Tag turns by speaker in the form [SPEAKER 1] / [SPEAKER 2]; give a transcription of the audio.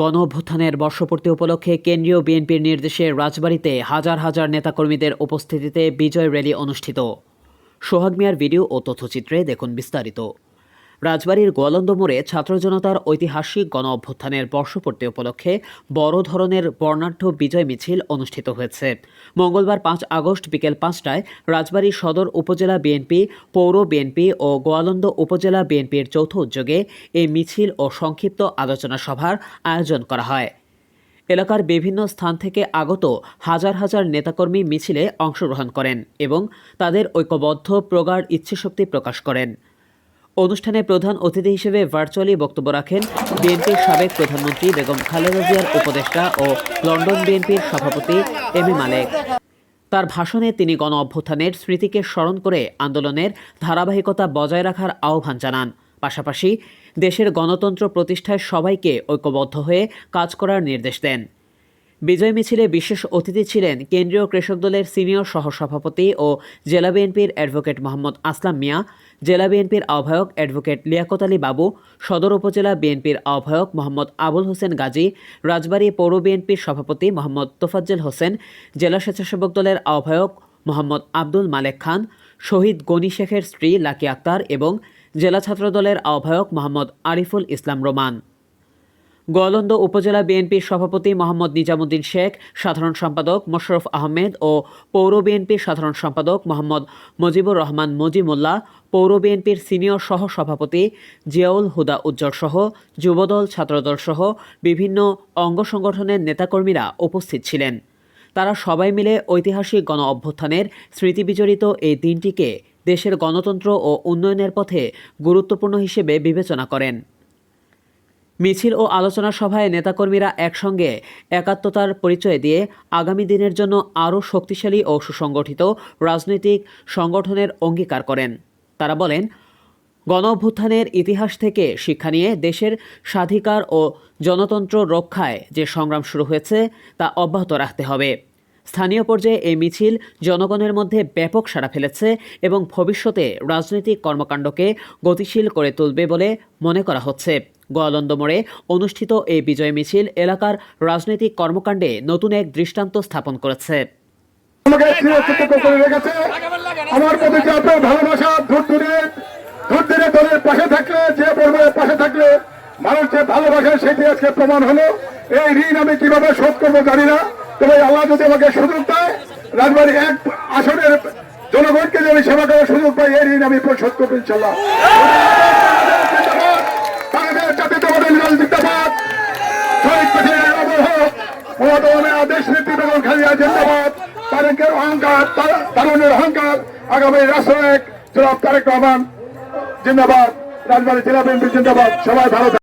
[SPEAKER 1] গণ অভ্যুত্থানের বর্ষপূর্তি উপলক্ষে কেন্দ্রীয় বিএনপির নির্দেশে রাজবাড়ীতে হাজার হাজার নেতাকর্মীদের উপস্থিতিতে বিজয় র্যালি অনুষ্ঠিত। সোহাগ মিয়ার ভিডিও ও তথ্যচিত্রে দেখুন বিস্তারিত। রাজবাড়ীর গোয়ালন্দ মোড়ে ছাত্র জনতার ঐতিহাসিক গণ অভ্যুত্থানের বর্ষপূর্তি উপলক্ষে বড় ধরনের বর্ণাঢ্য বিজয় মিছিল অনুষ্ঠিত হয়েছে। মঙ্গলবার পাঁচ আগস্ট বিকেল পাঁচটায় রাজবাড়ী সদর উপজেলা বিএনপি, পৌর বিএনপি ও গোয়ালন্দ উপজেলা বিএনপির যৌথ উদ্যোগে এই মিছিল ও সংক্ষিপ্ত আলোচনা সভার আয়োজন করা হয়। এলাকার বিভিন্ন স্থান থেকে আগত হাজার হাজার নেতাকর্মী মিছিলে অংশগ্রহণ করেন এবং তাদের ঐক্যবদ্ধ, প্রগাঢ় ইচ্ছেশক্তি প্রকাশ করেন। অনুষ্ঠানে প্রধান অতিথি হিসেবে ভার্চুয়ালি বক্তব্য রাখেন বিএনপির সাবেক প্রধানমন্ত্রী বেগম খালেদা জিয়ার উপদেষ্টা ও লন্ডন বিএনপির সভাপতি এম এ মালেক। তার ভাষণে তিনি গণ অভ্যুত্থানের স্মৃতিকে স্মরণ করে আন্দোলনের ধারাবাহিকতা বজায় রাখার আহ্বান জানান। পাশাপাশি দেশের গণতন্ত্র প্রতিষ্ঠায় সবাইকে ঐক্যবদ্ধ হয়ে কাজ করার নির্দেশ দেন। বিজয় মিছিলে বিশেষ অতিথি ছিলেন কেন্দ্রীয় কৃষক দলের সিনিয়র সহসভাপতি ও জেলা বিএনপির অ্যাডভোকেট মোহাম্মদ আসলাম মিয়া, জেলা বিএনপির আহ্বায়ক অ্যাডভোকেট লিয়াকত আলী বাবু, সদর উপজেলা বিএনপির আহ্বায়ক মোহাম্মদ আবুল হোসেন গাজী, রাজবাড়ী পৌর বিএনপির সভাপতি মোহাম্মদ তোফাজ্জেল হোসেন, জেলা স্বেচ্ছাসেবক দলের আহ্বায়ক মোহাম্মদ আব্দুল মালেক খান, শহীদ গনি শেখের স্ত্রী লাকি আক্তার এবং জেলা ছাত্রদলের আহ্বায়ক মোহাম্মদ আরিফুল ইসলাম রোমান। গোয়ালন্দ উপজেলা বিএনপির সভাপতি মোহাম্মদ নিজামুদ্দিন শেখ, সাধারণ সম্পাদক মোশরফ আহমেদ ও পৌর বিএনপির সাধারণ সম্পাদক মোহাম্মদ মুজিবুর রহমান মজিমুল্লাহ পৌর বিএনপির সিনিয়র সহ সভাপতি জিয়াউল হুদা উজ্জ্বল সহ, যুবদল, ছাত্রদল সহ বিভিন্ন অঙ্গ সংগঠনের নেতাকর্মীরা উপস্থিত ছিলেন। তারা সবাই মিলে ঐতিহাসিক গণ অভ্যুত্থানের স্মৃতিবিজড়িত এই দিনটিকে দেশের গণতন্ত্র ও উন্নয়নের পথে গুরুত্বপূর্ণ হিসেবে বিবেচনা করেন। মিছিল ও আলোচনা সভায় নেতাকর্মীরা একসঙ্গে একাত্মতার পরিচয় দিয়ে আগামী দিনের জন্য আরও শক্তিশালী ও সুসংগঠিত রাজনৈতিক সংগঠনের অঙ্গীকার করেন। তারা বলেন গণ অভ্যুত্থানের ইতিহাস থেকে শিক্ষা নিয়ে দেশের স্বাধিকার ও জনতন্ত্র রক্ষায় যে সংগ্রাম শুরু হয়েছে, তা অব্যাহত রাখতে হবে। স্থানীয় পর্যায়ে এই মিছিল জনগণের মধ্যে ব্যাপক সাড়া ফেলেছে এবং ভবিষ্যতে রাজনৈতিক কর্মকাণ্ডকে গতিশীল করে তুলবে বলে মনে করা হচ্ছে। গোয়ালন্দ মোড়ে অনুষ্ঠিত এই বিজয় মিছিল এলাকার রাজনৈতিক কর্মকাণ্ডে নতুন এক দৃষ্টান্ত স্থাপন করেছে।
[SPEAKER 2] আমার প্রতি আপনার ভালোবাসা দূর দূরে দলের পাশে থাকলে, যে পরিবারের পাশে থাকলে, মানুষ যে ভালোবাসে সেটি আজকে প্রমাণ হলো। এই ঋণ আমি কীভাবে শোধ করব জানি না। তবে আল্লাহ যদি আমাকে সুযোগ দেয়, রাজবাড়ি এক আসনের জনগণকে যদি সেবা করার সুযোগ পাই, এই ঋণ আমি পরিশোধ করব ইনশাল্লাহ দল জিন্দাবাদ। শহীদ প্রেসিডেন্ট আবহ, মমতা আদেশ নীতি বেগম খালিয়া জিন্দাবাদ। তারেকের অহংকার, তার- তারুণের অহংকার আগামী রাষ্ট্রনায়ক জনাব তারেক রহমান, জিন্দাবাদ। রাজবাড়ী জেলা বিএনপি জিন্দাবাদ। সবাই ভালো।